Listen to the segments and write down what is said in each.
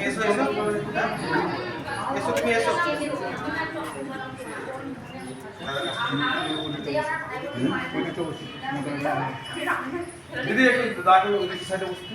এসো এসো এসো তুমি এসো দিদি একটু দাঁড়াকে ওদিকে সাইডে বসতে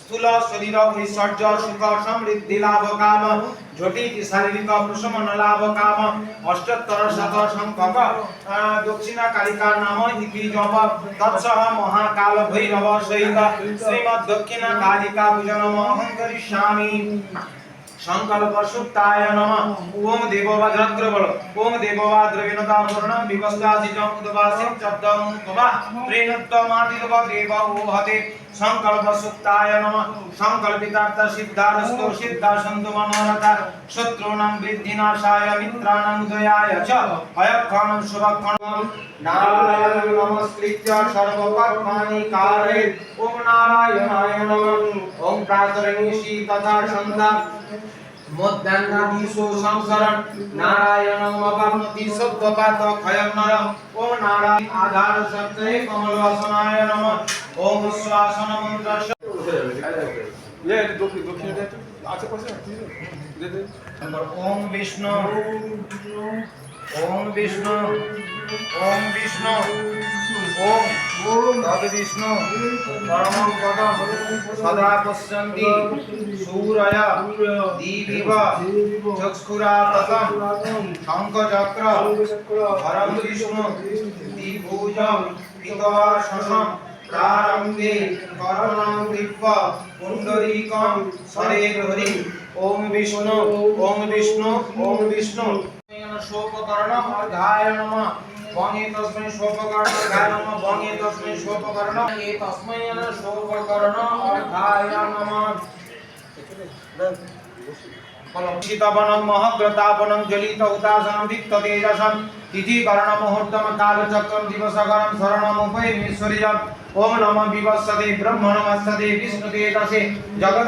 না পাশে পাশে আচ্ছা, পাশে, পাশে। পাশে মামা বসো তারানি দেব্যা সর্বতো সর্বভজ্জন্তি পূর্বকমনগত বিষ্ণু সিদ্ধি লাভ কাম গণেশানি নাম দেবতা পূজা পূর্বক পরিপূর্ণ ফল প্রাপ্তি কাম অস্মিন কর্ম কালিকা নাম। ওম দেববাদ্র বল ওম দেববাদ্র পূর্ণম বিবস্তাসিজম উদ্বাসিম চব্দম তবা প্রেণত্বমাদিদব দেব ওহতে সংকল্প নম। সংকল্পিতার্থ সিদ্ধারস্তো সিদ্ধা সন্তু মনোরথা। শত্রূণাং বৃদ্ধিনাশায় মিত্রাণাং দয়ায় চ। অয়ক্ষণং শুভক্ষণং। নারায়ণং নমস্কৃত্য সর্বকর্মাণি কারে ওম নারায়ণায় নমঃ। ওম প্রাতরণীষি তথা সন্ধ্যা। মধ্যাহ্নাদিশো সংসরণ নারায়ণং অপামতি সত্যপাত ক্ষয়ং নর ও নারায়ণ আধার সত্রে কমলবাসনায় নমঃ। ওম শ্বাসন মন্ত্রস্য দে দে। ওম বিষ্ণু। ওম বিষ্ণু। ওম বিষ্ণু ওম তদ বিষ্ণু পরমং বিষ্ণু বঙ্গে তস্মৈ শোপকরণ গায়ম বঙ্গে তস্মৈ শোপকরণ এ তস্মৈ না শোপকরণ অর্থায় নমঃ কলঙ্কিতবনং মহগ্রতাবনং জলিত উদাসনং দীপ্ত তেজসং তিথি করণ মুহূর্তম, কালচক্রম দিবসগরম শরণমুপৈমি সূর্যম ওম নম বিবস্বতে ব্রহ্ম নমস্তে জগৎ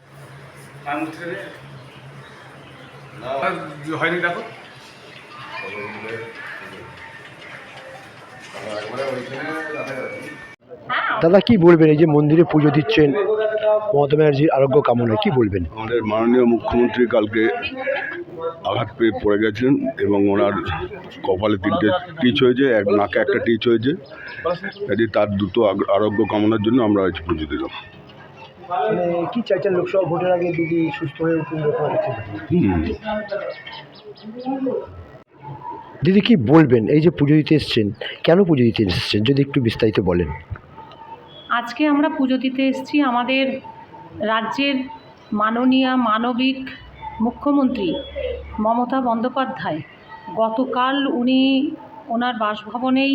হয়নি দেখো। দাদা কি বলবেন? এই যে মন্দিরে পুজো দিচ্ছেন মমতা ব্যানার্জির আরোগ্য কামনায় কি বলবেন? আমাদের মাননীয় মুখ্যমন্ত্রী কালকে আঘাত পেয়ে পড়ে গেছেন এবং ওনার কপালে তিনটে টিচ হয়েছে এক নাকে একটা টিচ হয়েছে। তার দ্রুত আরোগ্য কামনার জন্য আমরা আজ পুজো দিলাম মানে কি চাইছেন লোকসভা ভোটের আগে দিদি সুস্থ হয়ে উঠুন। দিদি কি বলবেন? এই যে পুজো দিতে এসছেন কেন পুজো দিতে এসছেন? যদি একটু বিস্তারিত বলেন। আজকে আমরা পুজো দিতে এসেছি আমাদের রাজ্যের মাননীয় মানবিক মুখ্যমন্ত্রী মমতা বন্দ্যোপাধ্যায়। গতকাল উনি ওনার বাসভবনেই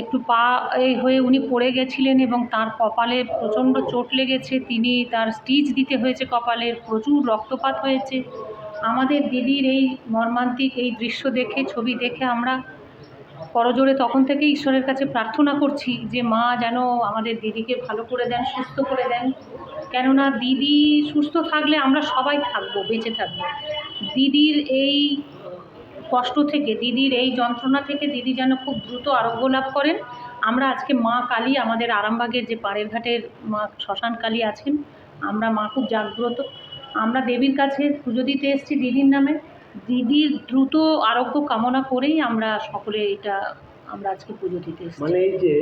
একটু পা এই হয়ে উনি পড়ে গেছিলেন এবং তার কপালে প্রচণ্ড চোট লেগেছে। তিনি তার স্টিচ দিতে হয়েছে কপালের প্রচুর রক্তপাত হয়েছে। আমাদের দিদির এই মর্মান্তিক এই দৃশ্য দেখে, ছবি দেখে আমরা করজোড়ে তখন থেকে ঈশ্বরের কাছে প্রার্থনা করছি যে মা যেন আমাদের দিদিকে ভালো করে দেন, সুস্থ করে দেন। কেননা দিদি সুস্থ থাকলে আমরা সবাই থাকব, বেঁচে থাকব। দিদির এই কষ্ট থেকে, দিদির এই যন্ত্রণা থেকে দিদি যেন খুব দ্রুত আরোগ্য লাভ করেন। আমরা আজকে মা কালী, আমাদের আরামবাগের যে পাড়ের ঘাটের মা শ্মশান কালী আছেন, আমরা মা খুব জাগ্রত। আমরা দেবীর কাছে পুজো দিতে এসেছি দিদির নামে। দিদির দ্রুত আরোগ্য কামনা করেই আমরা সকলে এটা, আমরা আজকে পুজো দিতে এসেছি। মানে এই যে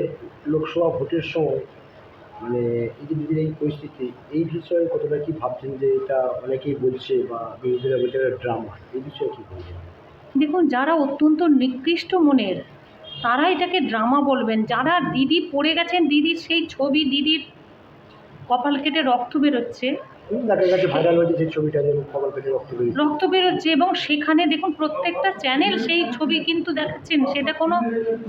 লোকসভা ভোটের সময় মানে এই যে দিদির এই পরিস্থিতি, এই বিষয়ে কতটা কি ভাবছেন যে এটা অনেকেই বলছে বা বিরোধীরা বলছে ড্রামা, এই বিষয়ে কি বলবেন? দেখুন যারা অত্যন্ত নিকৃষ্ট মনের তারা এটাকে ড্রামা বলবেন। যারা দিদি পড়ে গেছেন দিদির সেই ছবি দিদির কপাল কেটে রক্ত বেরোচ্ছে। রক্ত বেরোচ্ছে? এবং সেখানে দেখুন প্রত্যেকটা চ্যানেল সেই ছবি কিন্তু দেখাচ্ছেন। সেটা কোনো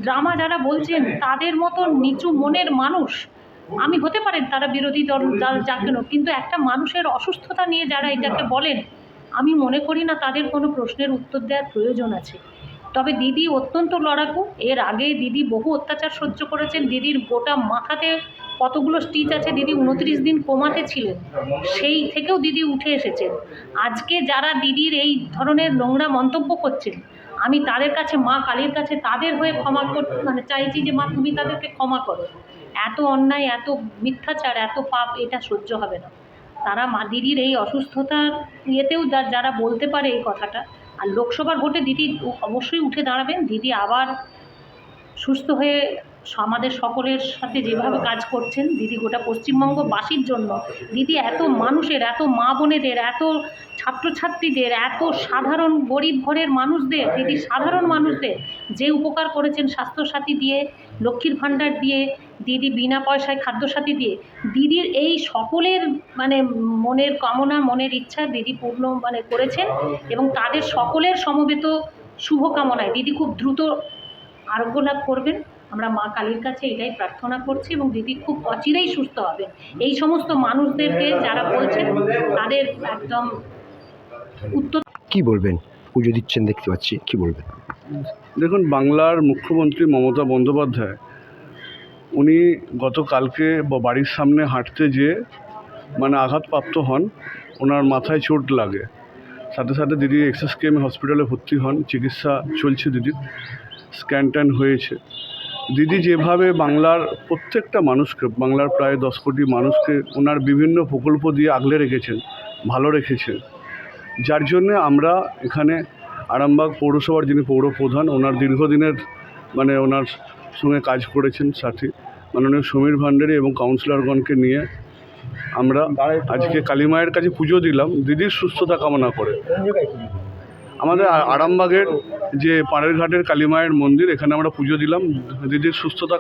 ড্রামা যারা বলছেন তাদের মতো নিচু মনের মানুষ আমি হতে পারেন তারা বিরোধী দল দল যা কেন কিন্তু একটা মানুষের অসুস্থতা নিয়ে যারা এটাকে বলেন আমি মনে করি না তাদের কোনো প্রশ্নের উত্তর দেওয়ার প্রয়োজন আছে। তবে দিদি অত্যন্ত লড়াকু। এর আগে দিদি বহু অত্যাচার সহ্য করেছেন। দিদির গোটা মাথাতে কতগুলো স্টিচ আছে দিদি উনত্রিশ দিন কোমাতে ছিলেন। সেই থেকেও দিদি উঠে এসেছেন। আজকে যারা দিদির এই ধরনের নোংরা মন্তব্য করছেন, আমি তাদের কাছে, মা কালীর কাছে তাদের হয়ে ক্ষমা কর মানে চাইছি যে, মা, তুমি তাদেরকে ক্ষমা করো। এত অন্যায়, এত মিথ্যাচার, এত পাপ, এটা সহ্য হবে না। তারা মা দিদির এই অসুস্থতার ইয়েতেও যারা বলতে পারে এই কথাটা। আর লোকসভার ভোটে দিদি অবশ্যই উঠে দাঁড়াবেন। দিদি আবার সুস্থ হয়ে আমাদের সকলের সাথে যেভাবে কাজ করছেন, দিদি গোটা পশ্চিমবঙ্গবাসীর জন্য, দিদি এত মানুষের, এত মা বোনেদের, এত ছাত্রছাত্রীদের, এত সাধারণ গরিব ঘরের মানুষদের, দিদি সাধারণ মানুষদের যে উপকার করেছেন স্বাস্থ্যসাথী দিয়ে, লক্ষ্মীর ভাণ্ডার দিয়ে, দিদি বিনা পয়সায় খাদ্যসাথী দিয়ে, দিদির এই সকলের মানে মনের কামনা, মনের ইচ্ছা দিদি পূর্ণ মানে করেছেন এবং তাদের সকলের সমবেত শুভকামনায় দিদি খুব দ্রুত আরোগ্য লাভ করবেন। আমরা মা কালীর কাছে এটাই প্রার্থনা করছি এবং দিদি খুব অচিরেই সুস্থ হবেন। এই সমস্ত মানুষদেরকে যারা বলছেন তাদের একদম উত্তর কি বলবেন? পুজো দিচ্ছেন দেখতে পাচ্ছি কি বলবেন? দেখুন বাংলার মুখ্যমন্ত্রী মমতা বন্দ্যোপাধ্যায় উনি গতকালকে বা বাড়ির সামনে হাঁটতে যেয়ে মানে আঘাতপ্রাপ্ত হন। ওনার মাথায় চোট লাগে। সাথে সাথে দিদি এক্সএস কেএম হসপিটালে ভর্তি হন। চিকিৎসা চলছে দিদির। স্ক্যান ট্যান হয়েছে। দিদি যেভাবে বাংলার প্রত্যেকটা মানুষকে, বাংলার প্রায় দশ কোটি মানুষকে ওনার বিভিন্ন প্রকল্প দিয়ে আগলে রেখেছেন, ভালো রেখেছেন, যার জন্যে আমরা এখানে আরামবাগ পৌরসভার যিনি পৌর প্রধান ওনার দীর্ঘদিনের মানে ওনার সঙ্গে কাজ করেছেন সাথী মাননীয় সমীর ভান্ডারী এবং কাউন্সিলরগণকে নিয়ে আমরা আজকে কালী মায়ের কাছে পুজো দিলাম। দিদির সুস্থতা কামনা করে। আমাদের আরামবাগের যে পাড়ের ঘাটের কালী মায়ের মন্দির এখানে আমরা পুজো দিলাম। দিদির সুস্থতা